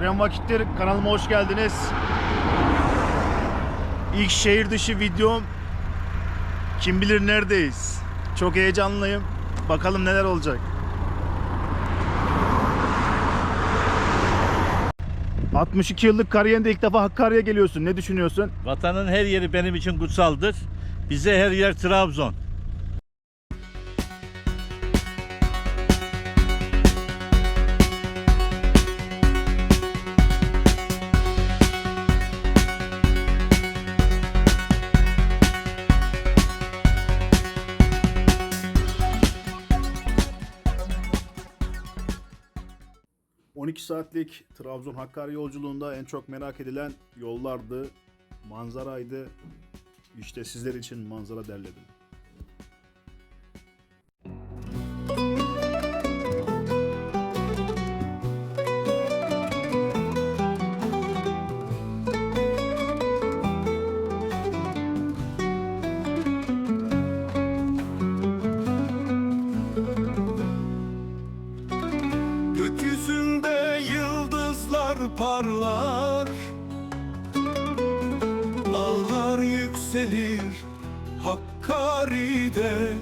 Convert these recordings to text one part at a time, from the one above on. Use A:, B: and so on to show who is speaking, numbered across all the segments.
A: Eren Vakitler kanalıma hoş geldiniz. İlk şehir dışı videom. Kim bilir neredeyiz. Çok heyecanlıyım. Bakalım neler olacak. ...62 yıllık kariyerinde ilk defa Hakkari'ye geliyorsun. Ne düşünüyorsun?
B: Vatanın her yeri benim için kutsaldır. Bize her yer Trabzon.
A: ...12 saatlik Trabzon-Hakkari yolculuğunda en çok merak edilen yollardı, manzaraydı. İşte sizler için manzara derledim.
C: Parlar. Dağlar yükselir Hakkari'de.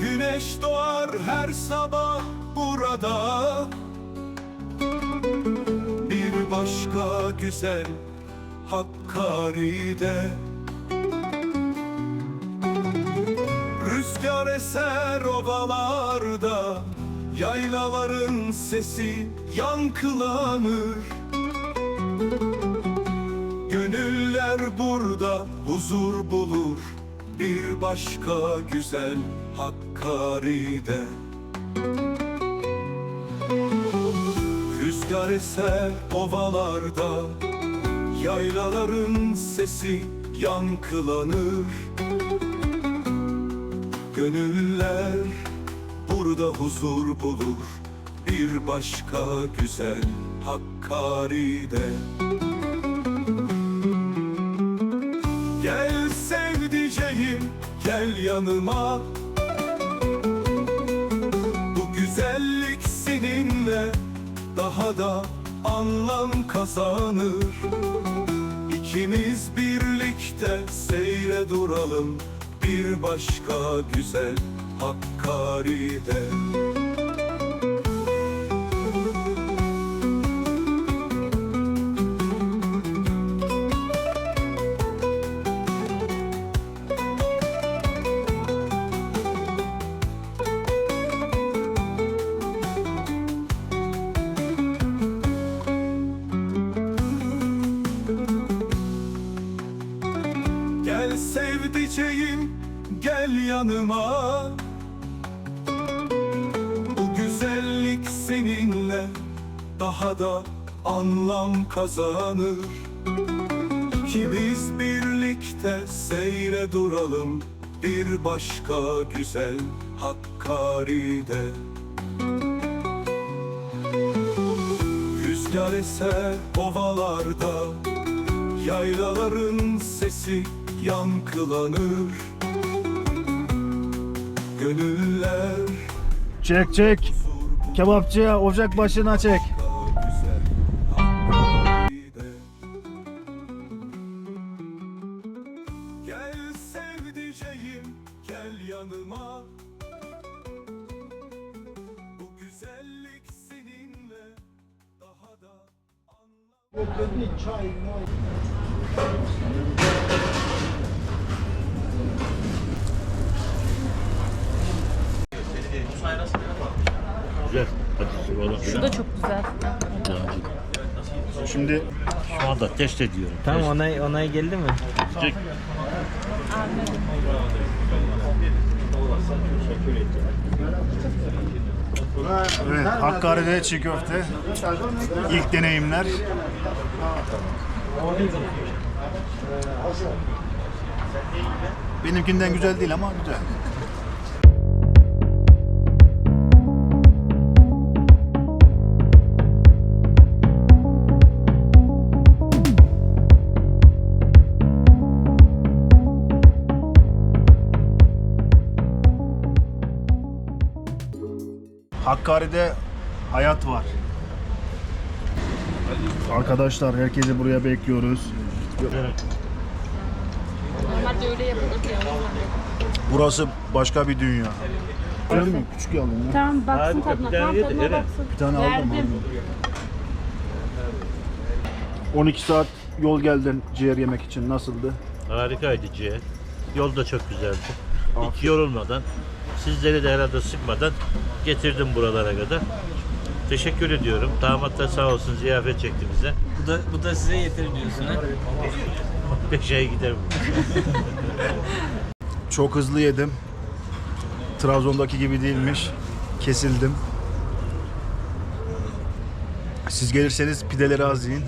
C: Güneş doğar her sabah burada. Bir başka güzel Hakkari'de. Rüzgar eser ovalarda Yaylaların sesi yankılanır. Gönüller burada huzur bulur. Bir başka güzel Hakkari'de Rüzgar eser ovalarda Yaylaların sesi yankılanır. Gönüller burada huzur bulur Bir başka güzel Hakkari'de. Gel sevdiceğim gel yanıma. Bu güzellik seninle daha da anlam kazanır. İkimiz birlikte seyre duralım bir başka güzel Hakkari'de yanıma Bu güzellik seninle daha da anlam kazanır. İkimiz birlikte seyre duralım Bir başka güzel Hakkari'de. Rüzgar eser ovalarda Yaylaların sesi yankılanır Gönüller
A: Çek çek. Kebapçıya ocak başına çek.
C: Gel sevdiceğim gel yanıma Bu güzellik seninle daha da anlam
B: Güzel.
A: Şimdi
B: Şu anda test ediyorum.
D: Tamam onay onay geldi mi?
B: Çek.
A: evet, Hakkari'de çiğ köfte. İlk deneyimler. Benimkinden güzel değil ama güzel. Hakkari'de hayat var. Arkadaşlar herkesi buraya bekliyoruz.
E: Normalde öyle yapılır ya.
A: Burası başka bir dünya. Güzel mi? Küçük aldım ya.
E: Tamam baksın
B: Harika,
E: tadına.
B: bir tane
E: Tamam
B: yedi,
E: tadına
B: evet.
E: baksın.
A: Bir tane aldım.
E: Verdim.
A: aldım. 12 saat yol geldin ciğer yemek için. Nasıldı?
B: Harikaydı ciğer. Yol da çok güzeldi. Hiç yorulmadan, sizleri de herhalde sıkmadan getirdim buralara kadar. Teşekkür ediyorum. Damat da sağ olsun ziyafet çekti bize.
D: Bu da, bu da size yeter diyorsun ha?
B: Beş ay gider bu.
A: Çok hızlı yedim. Trabzon'daki gibi değilmiş. Kesildim. Siz gelirseniz pideleri az yiyin.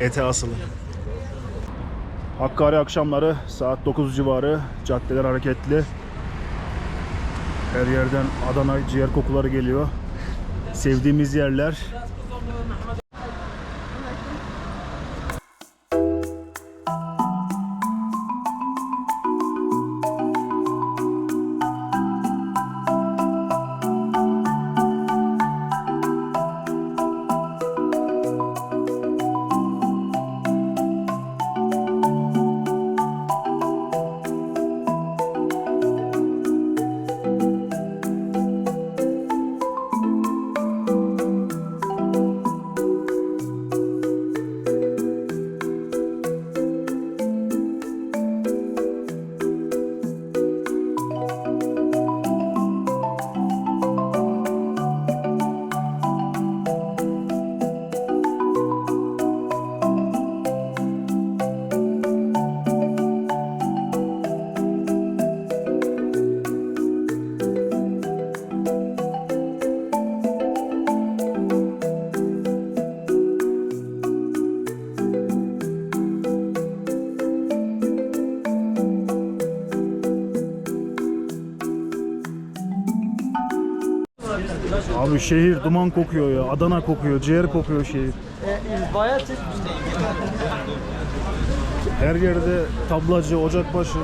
A: Ete asılın. Hakkari akşamları saat 9 civarı caddeler hareketli. Her yerden Adana ciğer kokuları geliyor. Sevdiğimiz yerler. Abi şehir duman kokuyor ya. Adana kokuyor, ciğer kokuyor şehir. Her yerde tablacı, ocakbaşı.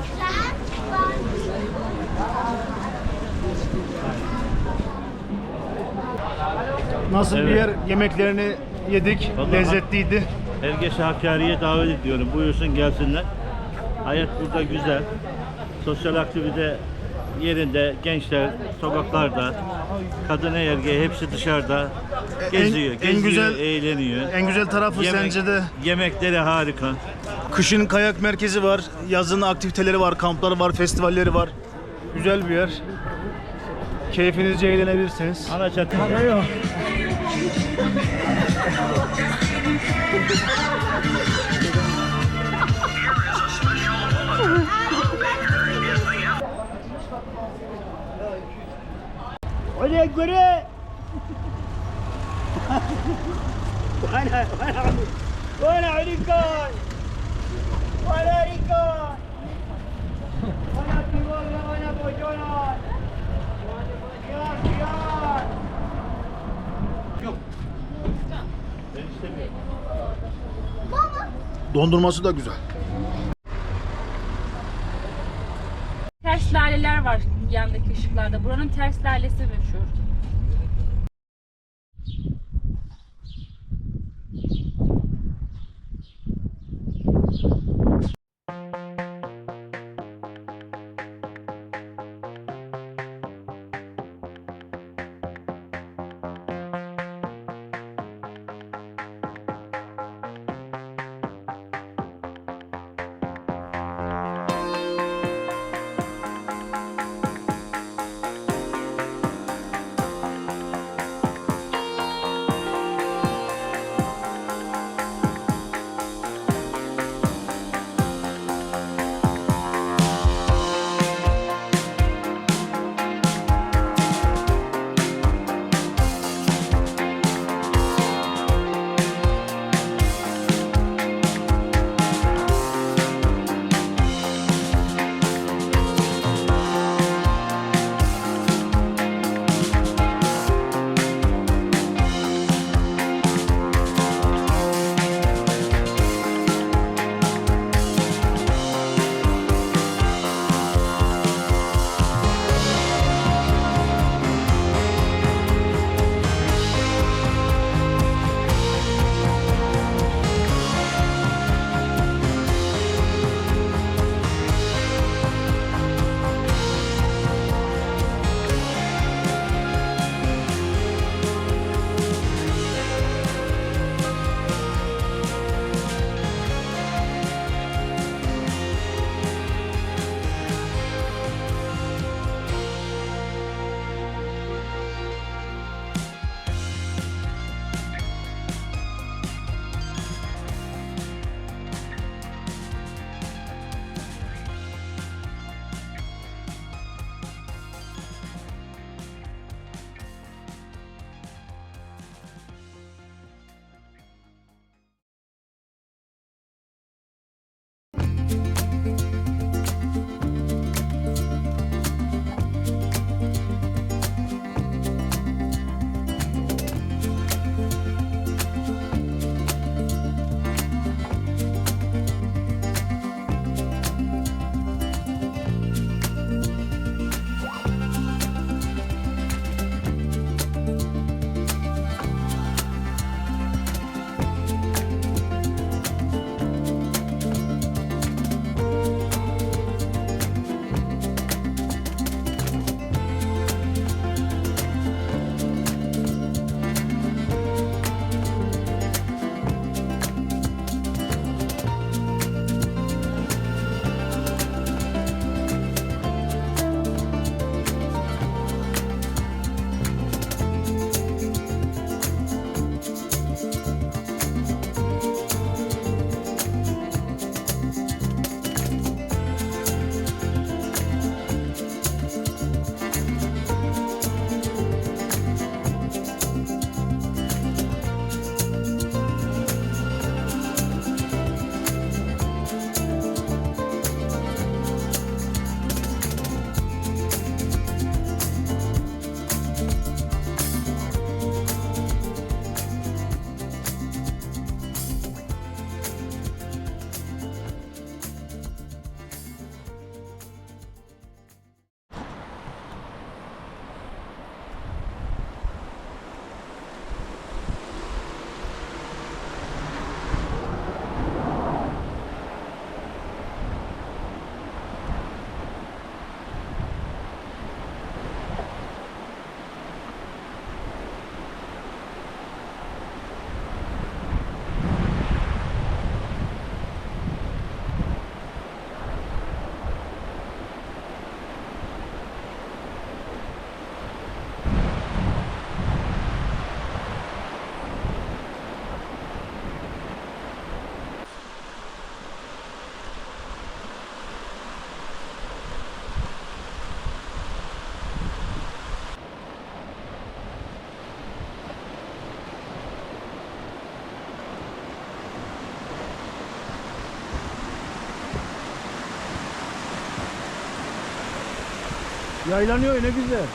A: Nasıl bir
B: Evet.
A: yer? Yemeklerini yedik.
B: Vallahi-
A: Lezzetliydi.
B: Herkese Hakkari'ye davet ediyorum. Buyursun gelsinler. Hayat burada güzel. Sosyal aktivite yerinde, gençler sokaklarda, kadın erkeği hepsi dışarıda geziyor,
A: en
B: geziyor,
A: güzel-
B: eğleniyor.
A: En güzel tarafı
B: Yemek-
A: sence de
B: Yemekleri harika.
A: kışın kayak merkezi var, yazın aktiviteleri var, kampları var, festivalleri var. Güzel bir yer. Keyfinizce eğlenebilirsiniz.
B: Ana çatı.
F: yukarı. Ana, ana. Ana harika. Ana harika. Ana pivola, ana boyona. Kıyar, kıyar. Yok. Ben istemiyorum.
A: Dondurması da güzel.
E: Ters laleler var yandaki ışıklarda. Buranın ters lalesi meşhur.
A: Yaylanıyor ne güzel.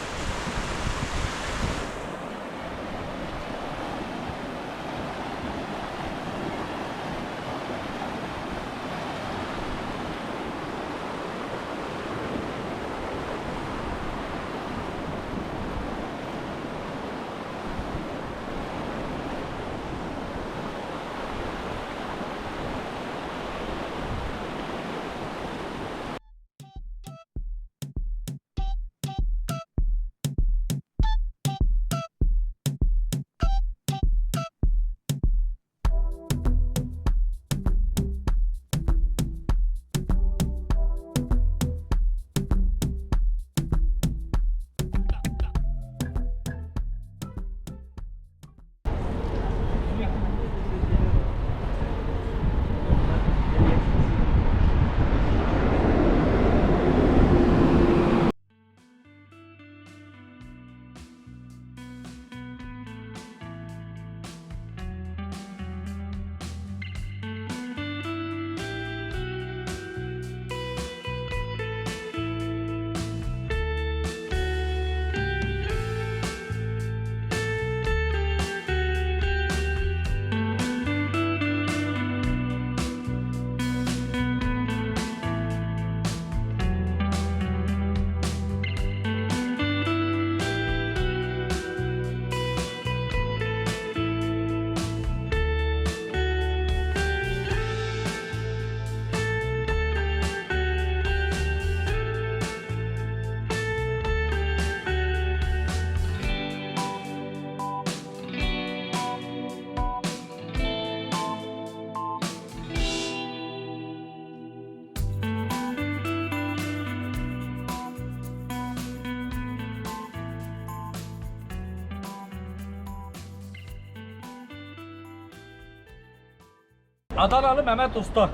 D: Adanalı Mehmet Usta.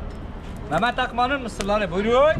D: Mehmet Akman'ın mısırları buyurun.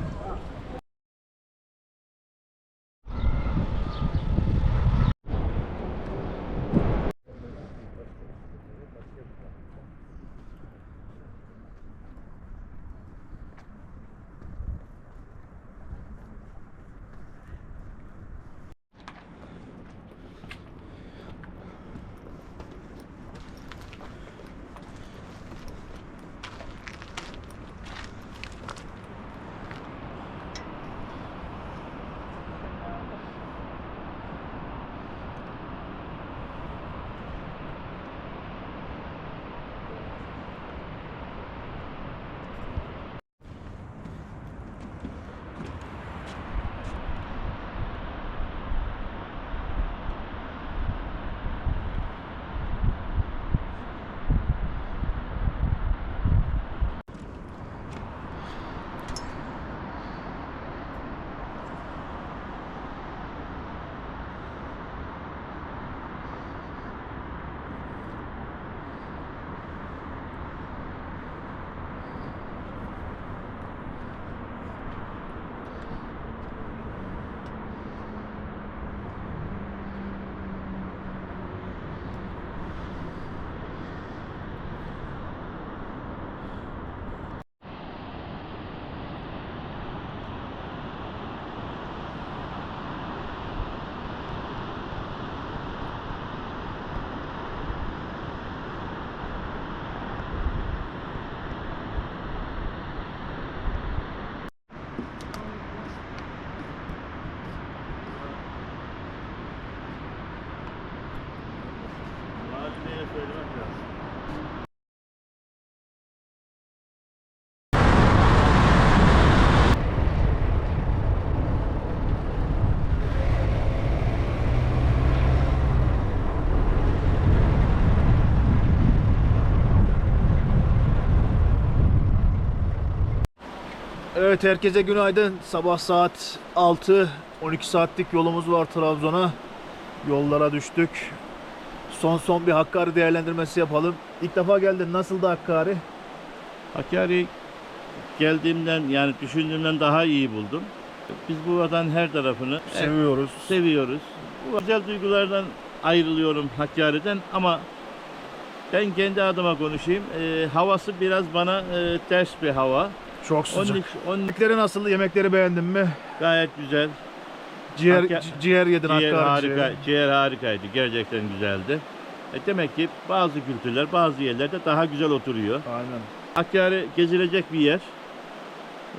A: Evet herkese günaydın. Sabah saat 6. 12 saatlik yolumuz var Trabzon'a. Yollara düştük. Son son bir Hakkari değerlendirmesi yapalım. İlk defa geldin. Nasıldı Hakkari?
B: Hakkari geldiğimden yani düşündüğümden daha iyi buldum. Biz buradan her tarafını
A: Seviyoruz.
B: seviyoruz. Bu güzel duygulardan ayrılıyorum Hakkari'den ama ben kendi adıma konuşayım. Ee, havası biraz bana e, ters bir hava.
A: Çok sıcak.
B: için, onun
A: Yemekleri? Yemekleri beğendin mi?
B: gayet güzel.
A: Ciğer, ci- ciğer yedin
B: Ciğer
A: Hakkari
B: harika,
A: ciğeri.
B: ciğer harikaydı. Gerçekten güzeldi. E demek ki bazı kültürler bazı yerlerde daha güzel oturuyor.
A: Aynen.
B: Hakkari gezilecek bir yer.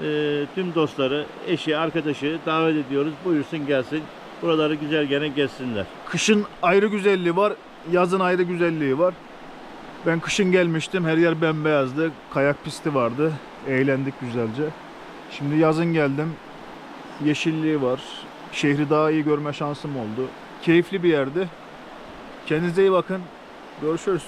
B: E, tüm dostları, eşi, arkadaşı davet ediyoruz. Buyursun gelsin. Buraları güzel gene gezsinler.
A: Kışın ayrı güzelliği var, yazın ayrı güzelliği var. Ben kışın gelmiştim, her yer bembeyazdı. Kayak pisti vardı. Eğlendik güzelce. Şimdi yazın geldim. Yeşilliği var. Şehri daha iyi görme şansım oldu. Keyifli bir yerdi. Kendinize iyi bakın. Görüşürüz.